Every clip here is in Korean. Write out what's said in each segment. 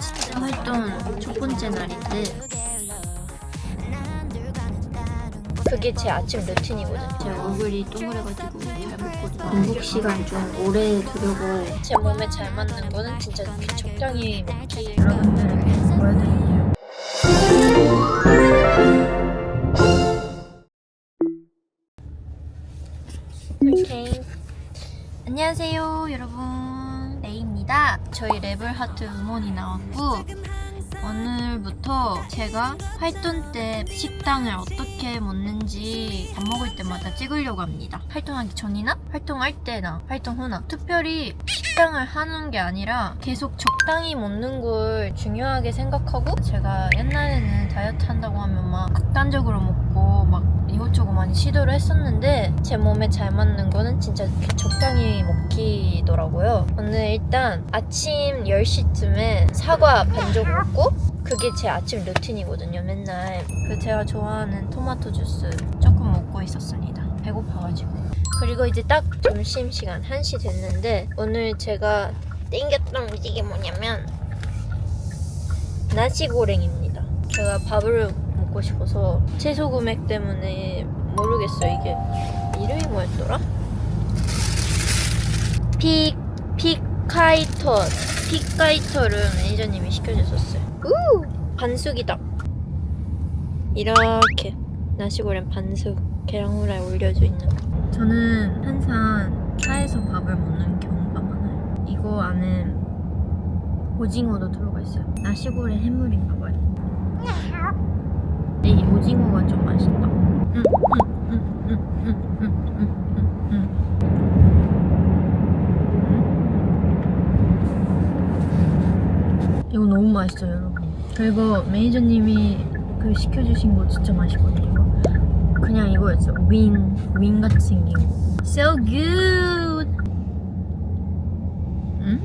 진짜 활동 첫 번째 날인데 그게 제 아침 루틴이거든요. 제 얼굴이 동그래가지고 잘 먹거든요. 공복 시간 좀 오래 두려고 제 몸에 잘 맞는 거는 진짜 적당히 먹기 여러분들에게 보여드릴게요. 오케이. 안녕하세요 여러분 레이입니다. 저희 랩을 하트 음원이 나왔고 오늘부터 제가 활동 때 식당을 어떻게 먹는지 밥 먹을 때마다 찍으려고 합니다. 활동하기 전이나 활동할 때나 활동 후나. 특별히 식당을 하는 게 아니라 계속 적당히 먹는 걸 중요하게 생각하고 제가 옛날에는 다이어트 한다고 하면 막 극단적으로 먹고 막 이것저것 많이 시도를 했었는데 제 몸에 잘 맞는 거는 진짜 적당히 먹기더라고요. 오늘 일단 아침 10시쯤에 사과 반죽 먹고 그게 제 아침 루틴이거든요. 맨날 그 제가 좋아하는 토마토 주스 조금 먹고 있었습니다. 배고파가지고. 그리고 이제 딱 점심시간 1시 됐는데 오늘 제가 땡겼던 음식이 뭐냐면 나시고랭입니다. 제가 밥을 먹고 싶어서 채소 금액 때문에 모르겠어 이게 이름이 뭐였더라? 픽 픽카이터 픽카이터를 매니저님이 시켜주셨어요. 우 반숙이다. 이렇게 나시고랭 반숙 계란 후라이 올려져 있는 거. 저는 항상 차에서 밥을 먹는 경우가 많아요. 이거 안에 오징어도 들어가 있어요. 나시고랭 해물인가 봐요. 근데 이 오징어가 좀 맛있다. 이거 너무 맛있어요 여러분. 그리고 매니저님이 그 시켜주신 거 진짜 맛있거든요. 그냥 이거였어요. 윙, 윙 같이 생긴 거. So good! 음?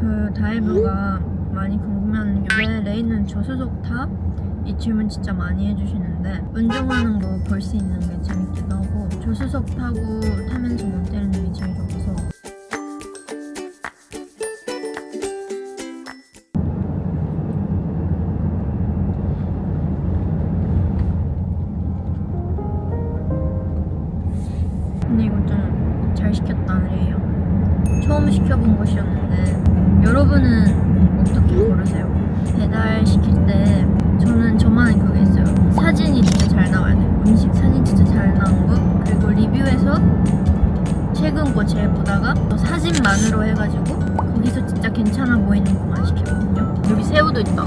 그 다이브가 많이 궁금 게왜 레이는 저수석 탑? 이 질문 진짜 많이 해주시는데 운전하는 거 볼 수 있는 게 재밌기도 하고 조수석 타고 타면서 못 때리는 게 재미없어서 근데 이거 좀 잘 시켰다 그래요 처음 시켜본 곳이었는데 여러분은 어떻게 고르세요? 배달 시킬 때 저는 저만의 그게 있어요. 사진이 진짜 잘 나와야 돼 음식 사진 진짜 잘 나온 거. 그리고 리뷰에서 최근 거 제일 보다가 또 사진만으로 해가지고 거기서 진짜 괜찮아 보이는 것만 시켰거든요. 여기 새우도 있다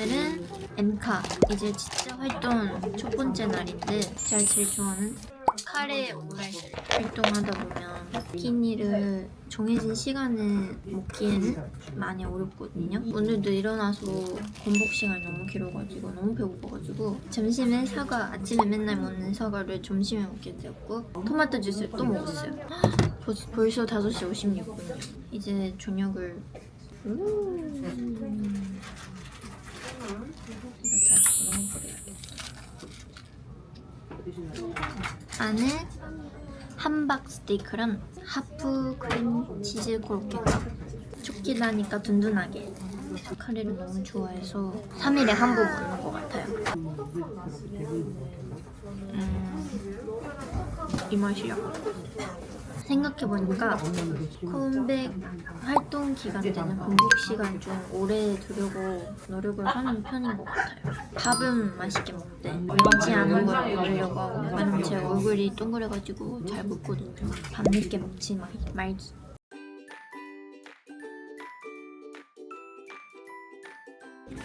오늘은 엠카 이제 진짜 활동 첫 번째 날인데 제가 제일 좋아하는 카레 오므라이스 활동하다 보면 비키니를 정해진 시간에 먹기에는 많이 어렵거든요. 오늘도 일어나서 공복 시간이 너무 길어가지고 너무 배고파가지고 점심에 사과 아침에 맨날 먹는 사과를 점심에 먹게 되었고 토마토 주스를 또 먹었어요. 벌써 5시 56분이요. 이제 저녁을 음. 안에 함박 스테이크랑 하프 크림 치즈 코로케가. 촉기나니까 든든하게. 카레를 너무 좋아해서 3일에 한 번 먹는 것 같아요. 음, 이 맛이야 생각해보니까 컴백 활동 기간 때는 공복 시간 좀 오래 두려고 노력을 하는 편인 것 같아요. 밥은 맛있게 먹되 먹지 않은 걸 먹으려고 하고 왜냐면 제 얼굴이 동그래가지고 잘 먹거든요. 밤늦게 먹지 말, 말기.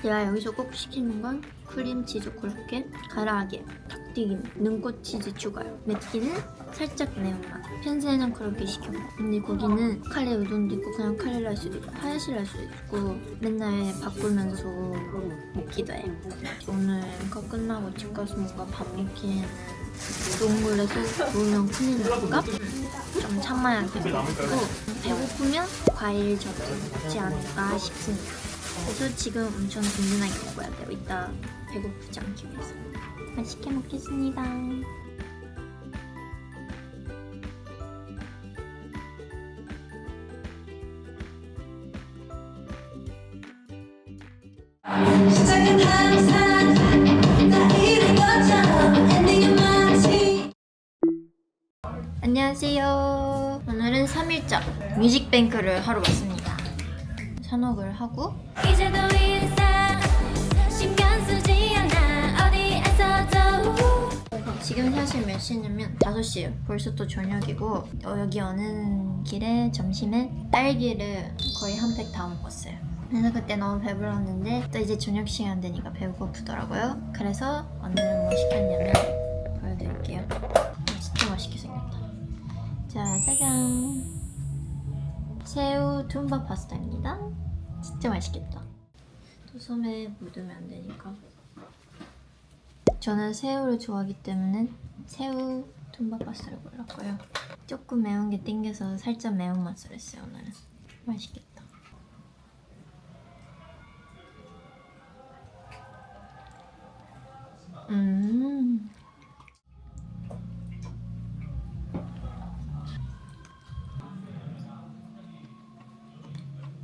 제가 여기서 꼭 시키는 건 크림 치즈 코로케, 가라아게, 닭튀김, 능꽃 치즈 추가요. 맵기는 살짝 매운맛. 평소에는 그렇게 시켜 먹어. 근데 거기는 카레 우동도 있고 그냥 카레 라이스도 있고 하야시 라이스도 있고 맨날 바꾸면서 먹기도 해. 오늘 이거 끝나고 집 가서 뭔가 밥 먹기에는 동물에서 구우면 큰일 날까? 좀 참아야겠고 배고프면 과일 접시 먹지 않을까 싶습니다. 그래서 지금 엄청 든든하게 먹어야 돼요. 이따 배고프지 않기 위해서. 맛있게 먹겠습니다. 안녕하세요. 오늘은 3일차 뮤직뱅크를 하러 왔습니다. 산옥을 하고 지금 사실 몇 시냐면 5시예요. 벌써 또 저녁이고 어, 여기 오는 길에 점심에 딸기를 거의 한 팩 다 먹었어요. 그래서 그때 너무 배불렀는데 또 이제 저녁 시간 되니까 배고프더라고요. 그래서 오늘은 뭐 시켰냐면 보여드릴게요. 진짜 맛있게 생겼다. 자, 짜잔. 새우 툼바 파스타입니다. 진짜 맛있겠다. 또 손에 묻으면 안 되니까. 저는 새우를 좋아하기 때문에 새우 툼바 파스타를 골랐고요. 조금 매운 게 땡겨서 살짝 매운맛을 했어요 오늘은. 맛있겠다. 음.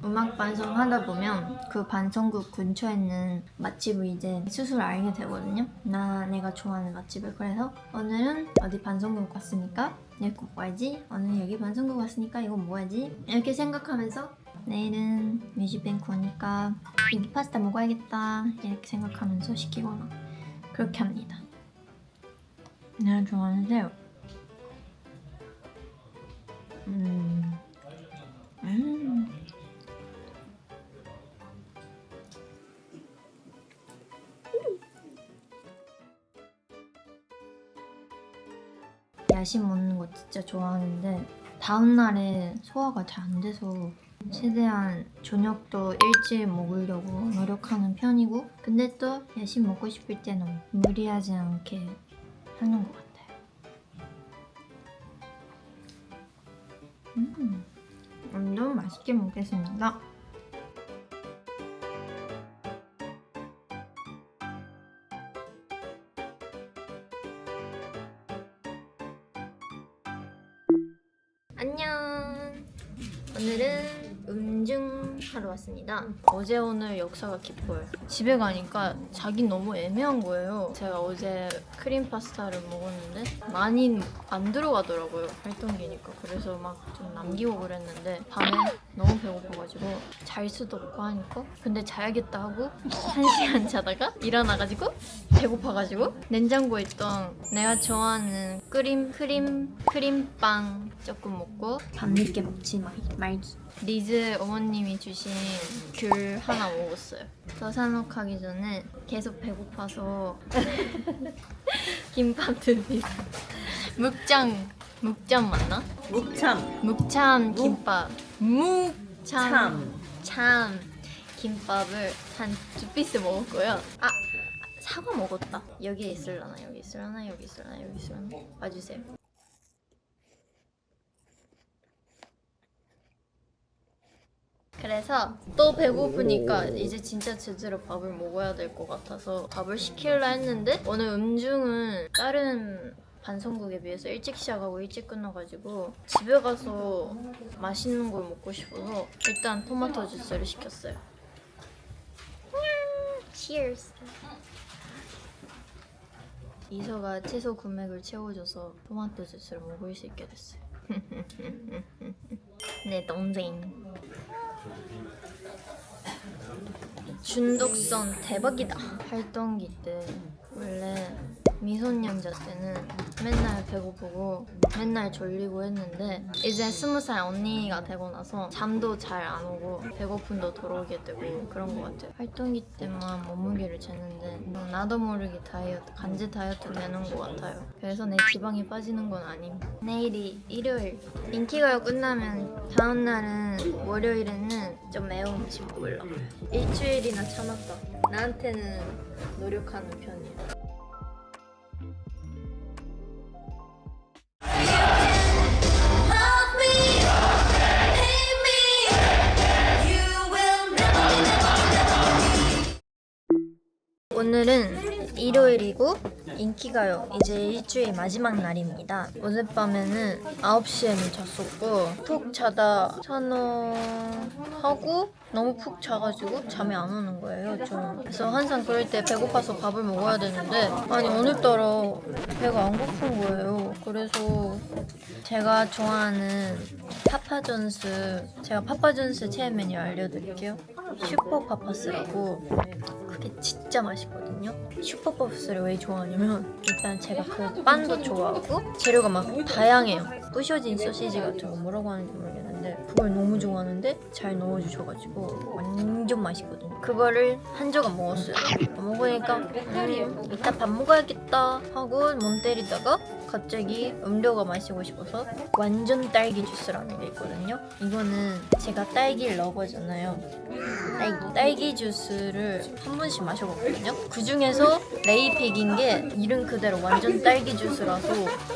음악 반성 하다 보면 그 반성국 근처에 있는 맛집을 이제 스스로 알게 되거든요. 나 내가 좋아하는 맛집을 그래서 오늘은 어디 반성국 갔으니까 이거 먹어야지. 오늘 여기 반성국 갔으니까 이거 먹어야지. 이렇게 생각하면서 내일은 뮤직뱅크 오니까 이 파스타 먹어야겠다 이렇게 생각하면서 시키거나 그렇게 합니다. 내가 좋아하는 새우. 음. 음. 야식 먹는 거 진짜 좋아하는데 다음날에 소화가 잘 안 돼서 최대한 저녁도 일찍 먹으려고 노력하는 편이고 근데 또 야식 먹고 싶을 때는 무리하지 않게 하는 것 같아요. 음, 완전 맛있게 먹겠습니다. 안녕. 오늘은 하러 왔습니다. 어제 오늘 역사가 깊어요. 집에 가니까 자기 너무 애매한 거예요. 제가 어제 크림 파스타를 먹었는데 많이 안 들어가더라고요. 활동기니까. 그래서 막 좀 남기고 그랬는데 밤에 너무 배고파가지고 잘 수도 없고 하니까 근데 자야겠다 하고 한 시간 자다가 일어나가지고 배고파가지고 냉장고에 있던 내가 좋아하는 크림 크림 크림빵 조금 먹고 밤늦게 먹지 말, 말기. 리즈 어머님이 주신 귤 하나 먹었어요. 더 산옥하기 전에 계속 배고파서 김밥 듭니다 묵장 묵장 맞나? 묵참 묵참 김밥 묵참 참. 참 김밥을 한 두 피스 먹었고요. 아 사과 먹었다. 여기에 있을라나 여기 있을라나 여기 있을라나 여기 있을라나 봐주세요. 그래서 또 배고프니까 이제 진짜 제대로 밥을 먹어야 될 것 같아서 밥을 시킬라 했는데 오늘 음중은 다른 반성국에 비해서 일찍 시작하고 일찍 끝나가지고 집에 가서 맛있는 걸 먹고 싶어서 일단 토마토 주스를 시켰어요. Cheers. 이서가 채소 금액을 채워줘서 토마토 주스를 먹을 수 있게 됐어요. 내 동생. 중독성 대박이다. 활동기 때 원래 미소년자 때는 맨날 배고프고 맨날 졸리고 했는데 이제 스무 살 언니가 되고 나서 잠도 잘 안 오고 배고픔도 덜 오게 되고 그런 것 같아요. 활동기 때만 몸무게를 재는데 뭐 나도 모르게 다이어트, 간제 다이어트 되는 것 같아요. 그래서 내 지방이 빠지는 건 아님. 내일이 일요일. 인기가요 끝나면 다음 날은 월요일에는 좀 매운 음식 먹으려고요. 일주일이나 참았다. 나한테는 노력하는 편이에요. 오늘은 일요일이고 인기가요. 이제 일주일 마지막 날입니다. 어젯밤에는 9시에는 잤었고 푹 자다 산호하고 너무 푹 자가지고 잠이 안 오는 거예요 좀. 그래서 항상 그럴 때 배고파서 밥을 먹어야 되는데 아니 오늘따라 배가 안 고픈 거예요. 그래서 제가 좋아하는 파파존스 제가 파파존스 체인 메뉴 알려드릴게요. 슈퍼 파파스라고 그게 진짜 맛있거든요. 슈퍼버스를 왜 좋아하냐면 일단 제가 그 빵도 좋아하고 재료가 막 다양해요. 부셔진 소시지 같은 거 뭐라고 하는지 모르겠는데 그걸 너무 좋아하는데 잘 넣어주셔가지고 완전 맛있거든요. 그거를 한 조각 먹었어요. 먹으니까 음, 이따 밥 먹어야겠다 하고 멍 때리다가 갑자기 음료가 마시고 싶어서 완전 딸기 주스라는 게 있거든요. 이거는 제가 딸기 러버잖아요. 딸기, 딸기 주스를 한 번씩 마셔봤거든요. 그 중에서 레이픽인 게 이름 그대로 완전 딸기 주스라서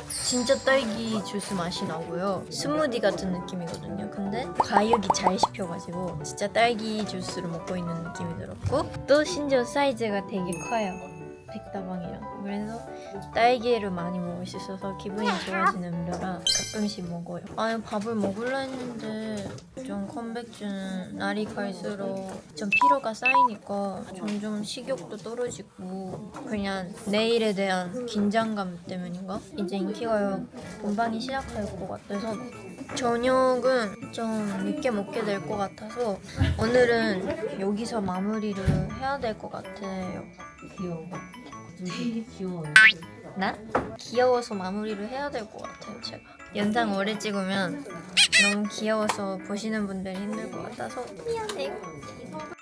진짜 딸기 주스 맛이 나고요. 스무디 같은 느낌이거든요. 근데 과육이 잘 씹혀가지고 진짜 딸기 주스를 먹고 있는 느낌이 들었고 또 심지어 사이즈가 되게 커요. 백다방이랑 그래서 딸기를 많이 먹을 수 있어서 기분이 좋아지는 음료라 가끔씩 먹어요. 아니 밥을 먹으려 했는데 좀 컴백주는 날이 갈수록 좀 피로가 쌓이니까 점점 식욕도 떨어지고 그냥 내일에 대한 긴장감 때문인가? 이제 인기가요 본방이 시작할 것 같아서 저녁은 좀 늦게 먹게 될 것 같아서 오늘은 여기서 마무리를 해야 될 것 같아요. 귀여워. 되게 귀여워. 나? 귀여워서 마무리를 해야 될 것 같아요, 제가. 영상 오래 찍으면 너무 귀여워서 보시는 분들이 힘들 것 같아서 미안해요.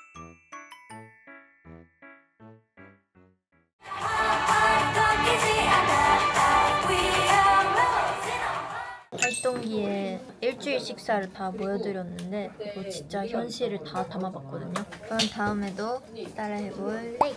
Up. 활동기에 일주일 식사를 다 보여드렸는데 이거 진짜 현실을 다 담아봤거든요. 그럼 다음에도 따라해볼 레이!